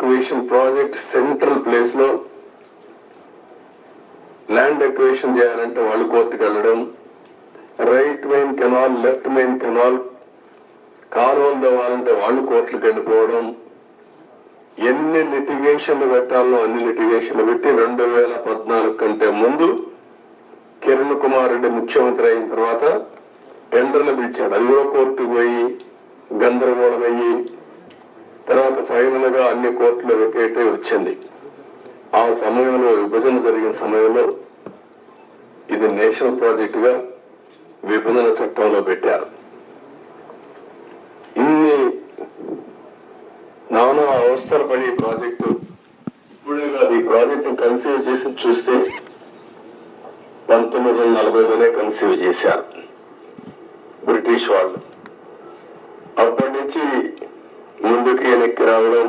Equation project central ప్లేస్లో land acquisition చేయాలంటే వాళ్ళు కోర్టుకు వెళ్ళడం. Right main canal left main canal కాలువలు తవ్వాలంటే వాళ్ళు కోర్టులకు వెళ్ళిపోవడం. ఎన్ని లిటిగేషన్లు పెట్టాలో అన్ని లిటిగేషన్లు పెట్టి రెండు వేల పద్నాలుగు కంటే ముందు కిరణ్ కుమార్ రెడ్డి ముఖ్యమంత్రి అయిన తర్వాత టెండర్లు పిలిచాడు. అది కోర్టు పోయి గందరగోళం ఫైనల్ అన్ని కోర్టులు వెకేట్ వచ్చింది. ఆ సమయంలో విభజన జరిగిన సమయంలో ఇది నేషనల్ ప్రాజెక్ట్గా విభజన చట్టంలో పెట్టారు. ఇన్ని నానా అవస్థలు పడి ప్రాజెక్టు ఇప్పుడే కాదు ఈ ప్రాజెక్టు కన్సీవ్ చేసి చూస్తే పంతొమ్మిది వందల నలభైలోనే కన్సీవ్ చేశారు బ్రిటిష్ వాళ్ళు. అప్పటి నుంచి ముందుకి వెనక్కి రావడం